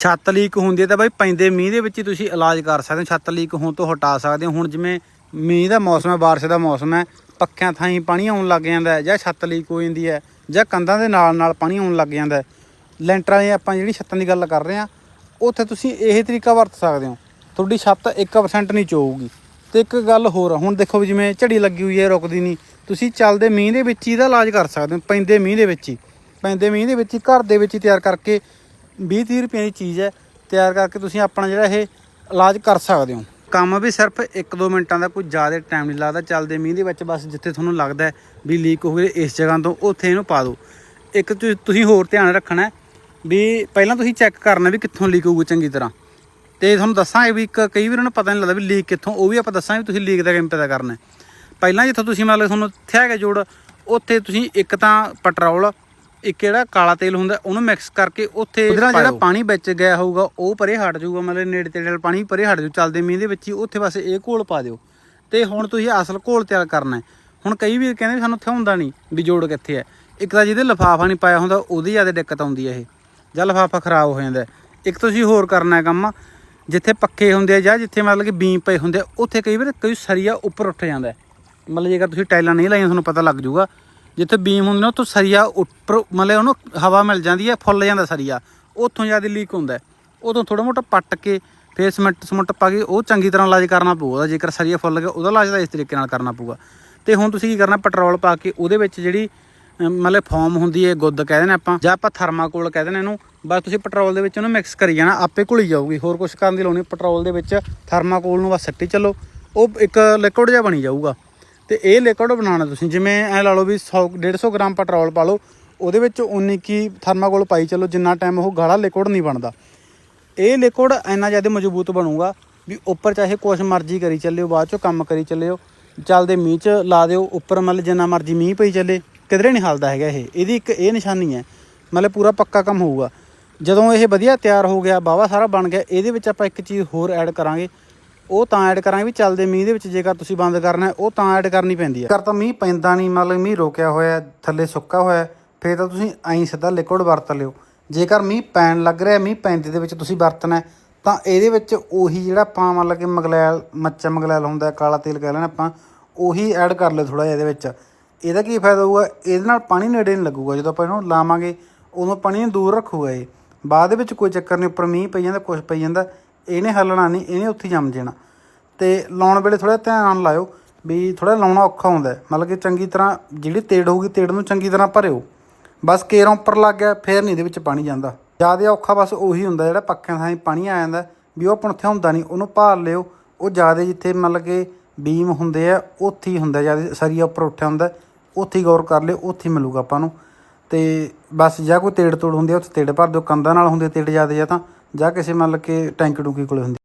ਛੱਤ ਲੀਕ ਹੁੰਦੀ ਹੈ ਤਾਂ ਬਾਈ ਪੈਂਦੇ ਮੀਂਹ ਦੇ ਵਿੱਚ ਹੀ ਤੁਸੀਂ ਇਲਾਜ ਕਰ ਸਕਦੇ ਹੋ। ਛੱਤ ਲੀਕ ਹੋਣ ਤੋਂ ਹਟਾ ਸਕਦੇ ਹੋ। ਹੁਣ ਜਿਵੇਂ ਮੀਂਹ ਦਾ ਮੌਸਮ ਹੈ, ਬਾਰਿਸ਼ ਦਾ ਮੌਸਮ ਹੈ ਪੱਕਿਆਂ ਹੀ ਪਾਣੀ ਆਉਣ ਲੱਗ ਜਾਂਦਾ ਹੈ ਜਾਂ ਛੱਤ ਲੀਕ ਹੋ ਜਾਂਦੀ ਹੈ ਜਾਂ ਕੰਧਾਂ ਦੇ ਨਾਲ ਨਾਲ ਪਾਣੀ ਆਉਣ ਲੱਗ ਜਾਂਦਾ ਹੈ। ਲੈਂਟਰਾਂ ਦੀ ਆਪਾਂ ਜਿਹੜੀ ਛੱਤਾਂ ਦੀ ਗੱਲ ਕਰ ਰਹੇ ਹਾਂ, ਉੱਥੇ ਤੁਸੀਂ ਇਹ ਤਰੀਕਾ ਵਰਤ ਸਕਦੇ ਹੋ। ਤੁਹਾਡੀ ਛੱਤ 1% ਨਹੀਂ ਚੋਊਗੀ ਤੇ ਇੱਕ ਗੱਲ ਹੋਰ ਹੁਣ ਦੇਖੋ ਵੀ ਜਿਵੇਂ ਝੜੀ ਲੱਗੀ ਹੋਈ ਹੈ, ਰੁਕਦੀ ਨਹੀਂ। ਤੁਸੀਂ ਚੱਲਦੇ ਮੀਂਹ ਦੇ ਵਿੱਚ ਹੀ ਇਹਦਾ ਇਲਾਜ ਕਰ ਸਕਦੇ ਹੋ, ਪੈਂਦੇ ਮੀਂਹ ਦੇ ਵਿੱਚ ਹੀ। ਪੈਂਦੇ ਮੀਂਹ ਦੇ ਵਿੱਚ ਹੀ, ਘਰ ਦੇ ਵਿੱਚ ਹੀ ਤਿਆਰ ਕਰਕੇ 20 30 ਰੁਪਏ ਦੀ ਚੀਜ਼ ਹੈ, ਤਿਆਰ ਕਰਕੇ ਤੁਸੀਂ ਆਪਣਾ ਜਿਹੜਾ ਇਹ ਇਲਾਜ ਕਰ ਸਕਦੇ ਹੋ। ਕੰਮ ਵੀ ਸਿਰਫ 1-2 ਮਿੰਟਾਂ ਦਾ, ਕੋਈ ਜ਼ਿਆਦਾ ਟਾਈਮ ਨਹੀਂ ਲੱਗਦਾ। ਚੱਲਦੇ ਮੀਂਹ ਦੇ ਵਿੱਚ ਬਸ ਜਿੱਥੇ ਤੁਹਾਨੂੰ ਲੱਗਦਾ ਵੀ ਲੀਕ ਹੋ ਗਈ, ਇਸ ਜਗ੍ਹਾ ਤੋਂ ਉੱਥੇ ਇਹਨੂੰ ਪਾ ਦਿਓ। ਇੱਕ ਤੁ- ਤੁਸੀਂ ਹੋਰ ਧਿਆਨ ਰੱਖਣਾ ਵੀ ਪਹਿਲਾਂ ਤੁਸੀਂ ਚੈੱਕ ਕਰਨਾ ਵੀ ਕਿੱਥੋਂ ਲੀਕ ਹੋਊਗੀ ਚੰਗੀ ਤਰ੍ਹਾਂ। ਤੇ ਤੁਹਾਨੂੰ ਦੱਸਾਂਗੇ ਵੀ ਇੱਕ, ਕਈ ਵਾਰ ਨੂੰ ਪਤਾ ਨਹੀਂ ਲੱਗਦਾ ਵੀ ਲੀਕ ਕਿੱਥੋਂ, ਉਹ ਵੀ ਆਪਾਂ ਦੱਸਾਂਗੇ ਵੀ ਤੁਸੀਂ ਲੀਕ ਦਾ ਕਿਵੇਂ ਪਤਾ ਕਰਨਾ ਪਹਿਲਾਂ ਜਿੱਥੋਂ ਤੁਸੀਂ ਮੰਨ ਲਓ ਤੁਹਾਨੂੰ ਇੱਥੇ ਹੈਗਾ ਜੋੜ, ਉੱਥੇ ਤੁਸੀਂ ਇੱਕ ਤਾਂ ਪੈਟਰੋਲ ਇੱਕ ਜਿਹੜਾ ਕਾਲਾ ਤੇਲ ਹੁੰਦਾ ਉਹਨੂੰ ਮਿਕਸ ਕਰਕੇ ਉੱਥੇ ਉਹਦੇ ਜਿਹੜਾ ਪਾਣੀ ਵਿੱਚ ਗਿਆ ਹੋਊਗਾ ਉਹ ਪਰੇ ਹਟ ਜਾਊਗਾ ਮਤਲਬ ਨੇੜੇ ਤੇੜੇ ਨਾਲ ਪਾਣੀ ਪਰੇ ਹਟ ਜਾਊ ਚੱਲਦੇ ਮੀਂਹ ਦੇ ਵਿੱਚ ਹੀ ਉੱਥੇ ਬਸ ਇਹ ਘੋਲ ਪਾ ਦਿਓ। ਤੇ ਹੁਣ ਤੁਸੀਂ ਅਸਲ ਘੋਲ ਤਿਆਰ ਕਰਨਾ ਹੈ। ਹੁਣ ਕਈ ਵੀਰ ਕਹਿੰਦੇ ਸਾਨੂੰ ਇੱਥੇ ਹੁੰਦਾ ਨਹੀਂ ਵੀ ਜੋੜ ਕਿੱਥੇ ਹੈ। ਇੱਕ ਤਾਂ ਜਿਹਦੇ ਲਫਾਫਾ ਨਹੀਂ ਪਾਇਆ ਹੁੰਦਾ ਉਹਦੀ ਜ਼ਿਆਦਾ ਦਿੱਕਤ ਆਉਂਦੀ ਹੈ ਇਹ। ਜਾਂ ਲਫਾਫਾ ਖਰਾਬ ਹੋ ਜਾਂਦਾ। ਇੱਕ ਤੁਸੀਂ ਹੋਰ ਕਰਨਾ ਹੈ ਕੰਮ ਜਿੱਥੇ ਪੱਕੇ ਹੁੰਦੇ ਆ ਜਾਂ ਜਿੱਥੇ ਮਤਲਬ ਕਿ ਬੀਮ ਪਏ ਹੁੰਦੇ ਆ ਉੱਥੇ ਕਈ ਵਾਰ ਕੋਈ ਸਰੀਆ ਉੱਪਰ ਉੱਠ ਜਾਂਦਾ। ਮਤਲਬ ਜੇਕਰ ਤੁਸੀਂ ਟਾਈਲਾਂ ਨਹੀਂ ਲਾਈਆਂ ਤੁਹਾਨੂੰ ਪਤਾ ਲੱਗ ਜਾਊਗਾ। ਜਿੱਥੇ ਬੀਮ ਹੁੰਦੇ ਨੇ, ਉੱਥੋਂ ਸਰੀਆ ਉੱਪਰ, ਮਤਲਬ ਉਹਨੂੰ ਹਵਾ ਮਿਲ ਜਾਂਦੀ ਹੈ, ਫੁੱਲ ਜਾਂਦਾ ਸਰੀਆ। ਉੱਥੋਂ ਜ਼ਿਆਦਾ ਲੀਕ ਹੁੰਦਾ ਹੈ। ਉਦੋਂ ਥੋੜਾ ਮੋਟਾ ਪੱਟ ਕੇ ਫੇਰ ਸਮਿੰਟ ਸਮੁੰਟ ਪਾ ਕੇ ਉਹ ਚੰਗੀ ਤਰ੍ਹਾਂ ਇਲਾਜ ਕਰਨਾ ਪਊਗਾ। ਜੇਕਰ ਸਰੀਆ ਫੁੱਲ ਗਿਆ, ਉਹਦਾ ਇਲਾਜ ਤਾਂ ਇਸ ਤਰੀਕੇ ਨਾਲ ਕਰਨਾ ਪਊਗਾ। ਤੇ ਹੁਣ ਤੁਸੀਂ ਕੀ ਕਰਨਾ ਪੈਟਰੋਲ ਪਾ ਕੇ ਉਹਦੇ ਵਿੱਚ ਜਿਹੜੀ ਮਤਲਬ ਫੋਮ ਹੁੰਦੀ ਹੈ, ਗੁੱਦ ਕਹਿੰਦੇ ਨੇ ਆਪਾਂ, ਜਾਂ ਆਪਾਂ ਥਰਮਾਕੋਲ ਕਹਿੰਦੇ ਨੇ ਇਹਨੂੰ, ਬਸ ਤੁਸੀਂ ਪੈਟਰੋਲ ਦੇ ਵਿੱਚ ਉਹਨੂੰ ਮਿਕਸ ਕਰੀ ਜਾਣਾ, ਆਪੇ ਘੁਲੀ ਜਾਊਗੀ। ਹੋਰ ਕੁਝ ਕਰਨ ਦੀ ਲੋੜ ਨਹੀਂ ਪੈਟਰੋਲ ਦੇ ਵਿੱਚ ਥਰਮਾਕੋਲ ਨੂੰ ਬਸ ਸੱਟੀ ਚੱਲੋ। ਉਹ ਇੱਕ ਲਿਕੁਇਡ ਜਿਹਾ ਬਣੀ ਜਾਊਗਾ। ਤੇ ਇਹ ਲਿਕੁਇਡ ਬਣਾਉਣਾ ਤੁਸੀਂ। ਜਿਵੇਂ ਐ ਲਾ ਲਓ ਵੀ 100 150 ਗ੍ਰਾਮ ਪੈਟਰੋਲ ਪਾ ਲਓ, ਉਹਦੇ ਵਿੱਚ ਉਨੀ ਕੀ ਥਰਮਾਕੋਲ ਪਾਈ ਚੱਲੋ, ਜਿੰਨਾ ਟਾਈਮ ਉਹ ਗਾੜਾ ਲਿਕੁਇਡ ਨਹੀਂ ਬਣਦਾ। ਇਹ ਲਿਕੁਇਡ ਇੰਨਾ ਜ਼ਿਆਦਾ ਮਜ਼ਬੂਤ ਬਣੂਗਾ ਵੀ ਉੱਪਰ ਚਾਹੇ ਕੁਛ ਮਰਜ਼ੀ ਕਰੀ ਚੱਲਿਓ, ਬਾਅਦ ਚੋਂ ਕੰਮ ਕਰੀ ਚੱਲਿਓ, ਚੱਲਦੇ ਮੀਂਹ 'ਚ ਲਾ ਦਿਓ, ਉੱਪਰ ਮਤਲਬ ਜਿੰਨਾ ਮਰਜ਼ੀ ਮੀਂਹ ਪਈ ਚੱਲੇ, ਕਿਧਰੇ ਨਹੀਂ ਹਲਦਾ ਹੈਗਾ ਇਹ। ਇਹਦੀ ਇੱਕ ਇਹ ਨਿਸ਼ਾਨੀ ਹੈ, ਮਤਲਬ ਪੂਰਾ ਪੱਕਾ ਕੰਮ ਹੋਊਗਾ। ਜਦੋਂ ਇਹ ਵਧੀਆ ਤਿਆਰ ਹੋ ਗਿਆ ਬਾਵਾ ਸਾਰਾ ਬਣ ਗਿਆ, ਇਹਦੇ ਵਿੱਚ ਆਪਾਂ ਇੱਕ ਚੀਜ਼ ਹੋਰ ਐਡ ਕਰਾਂਗੇ ਉਹ ਤਾਂ ਐਡ ਕਰਾਂਗੇ ਵੀ ਚੱਲਦੇ ਮੀਂਹ ਦੇ ਵਿੱਚ ਜੇਕਰ ਤੁਸੀਂ ਬੰਦ ਕਰਨਾ ਉਹ ਤਾਂ ਐਡ ਕਰਨੀ ਪੈਂਦੀ ਹੈ। ਕਰ ਤਾਂ ਮੀਂਹ ਪੈਂਦਾ ਨਹੀਂ ਮਤਲਬ ਮੀਂਹ ਰੋਕਿਆ ਹੋਇਆ ਥੱਲੇ ਸੁੱਕਾ ਹੋਇਆ ਹੈ, ਫਿਰ ਤਾਂ ਤੁਸੀਂ ਐਂ ਸਿੱਧਾ ਲਿਕੁਇਡ ਵਰਤ ਲਿਓ। ਜੇਕਰ ਮੀਂਹ ਪੈਣ ਲੱਗ ਰਿਹਾ ਮੀਂਹ ਪੈਂਦੇ ਦੇ ਵਿੱਚ ਤੁਸੀਂ ਵਰਤਣਾ ਤਾਂ ਇਹਦੇ ਵਿੱਚ ਉਹੀ ਜਿਹੜਾ ਆਪਾਂ ਮਤਲਬ ਕਿ ਮਗਲੈਲ ਮੱਚਾ ਮਗਲੈਲ ਹੁੰਦਾ ਕਾਲਾ ਤੇਲ ਕਹਿ ਲੈਣਾ ਆਪਾਂ ਉਹੀ ਐਡ ਕਰ ਲਿਓ ਥੋੜਾ ਜਿਹਾ ਇਹਦੇ ਵਿੱਚ। ਇਹਦਾ ਕੀ ਫਾਇਦਾ ਹੋਊਗਾ? ਇਹਦੇ ਨਾਲ ਪਾਣੀ ਨੇੜੇ ਨਹੀਂ ਲੱਗੂਗਾ। ਜਦੋਂ ਆਪਾਂ ਇਹਨੂੰ ਲਾਵਾਂਗੇ ਉਦੋਂ ਪਾਣੀ ਨੂੰ ਦੂਰ ਰੱਖੂਗਾ ਇਹ। ਬਾਅਦ ਵਿੱਚ ਕੋਈ ਚੱਕਰ ਨਹੀਂ ਉੱਪਰ ਮੀਂਹ ਪਈ ਜਾਂਦਾ ਕੁਝ ਪਈ ਜਾਂਦਾ ਇਹਨੇ ਹੱਲਣਾ ਨਹੀਂ, ਇਹਨੇ ਉੱਥੇ ਜੰਮ ਜਾਣਾ। ਤੇ ਲਾਉਣ ਵੇਲੇ ਥੋੜਾ ਧਿਆਨ ਲਾਇਓ ਵੀ ਥੋੜਾ ਲਾਉਣਾ ਔਖਾ ਹੁੰਦਾ ਮਤਲਬ ਕਿ ਚੰਗੀ ਤਰ੍ਹਾਂ ਜਿਹੜੀ ਤੇੜ ਹੋਊਗੀ, ਤੇੜ ਨੂੰ ਚੰਗੀ ਤਰ੍ਹਾਂ ਭਰਿਓ। ਬਸ ਕੇਰਾਂ ਉੱਪਰ ਲੱਗ ਗਿਆ, ਫੇਰ ਨਹੀਂ ਇਹਦੇ ਵਿੱਚ ਪਾਣੀ ਜਾਂਦਾ। ਜ਼ਿਆਦਾ ਔਖਾ ਬਸ ਉਹੀ ਹੁੰਦਾ ਜਿਹੜਾ ਪੱਕਿਆਂ ਥਾਂ ਪਾਣੀ ਆ ਜਾਂਦਾ, ਵੀ ਉਹ ਆਪਾਂ ਉੱਥੇ ਹੁੰਦਾ ਨਹੀਂ, ਉਹਨੂੰ ਭਾਲ ਲਿਓ। ਉਹ ਜ਼ਿਆਦਾ ਜਿੱਥੇ ਮਤਲਬ ਕਿ ਬੀਮ ਹੁੰਦੇ ਆ, ਉੱਥੇ ਹੀ ਹੁੰਦਾ ਜ਼ਿਆਦਾ ਸਰੀਆ ਉੱਪਰ ਉੱਠਿਆ ਹੁੰਦਾ, ਉੱਥੇ ਹੀ ਗੌਰ ਕਰ ਲਿਓ, ਉੱਥੇ ਹੀ ਮਿਲੂਗਾ ਆਪਾਂ ਨੂੰ। ਤੇ ਬਸ ਜਾਂ ਕੋਈ ਤੇੜ ਤੋੜ ਹੁੰਦੀ ਆ, ਉੱਥੇ ਤੇੜ ਭਰ ਦਿਓ। ਕੰਧਾਂ ਨਾਲ ਹੁੰਦੇ ਤੇੜ ਜ਼ਿਆਦਾ ਜਾਂ ਤਾਂ ਜਾਂ ਕਿਸੇ ਮਤਲਬ ਕਿ ਟੈਂਕ ਟੂਕੀ ਕੋਲ ਹੁੰਦੀ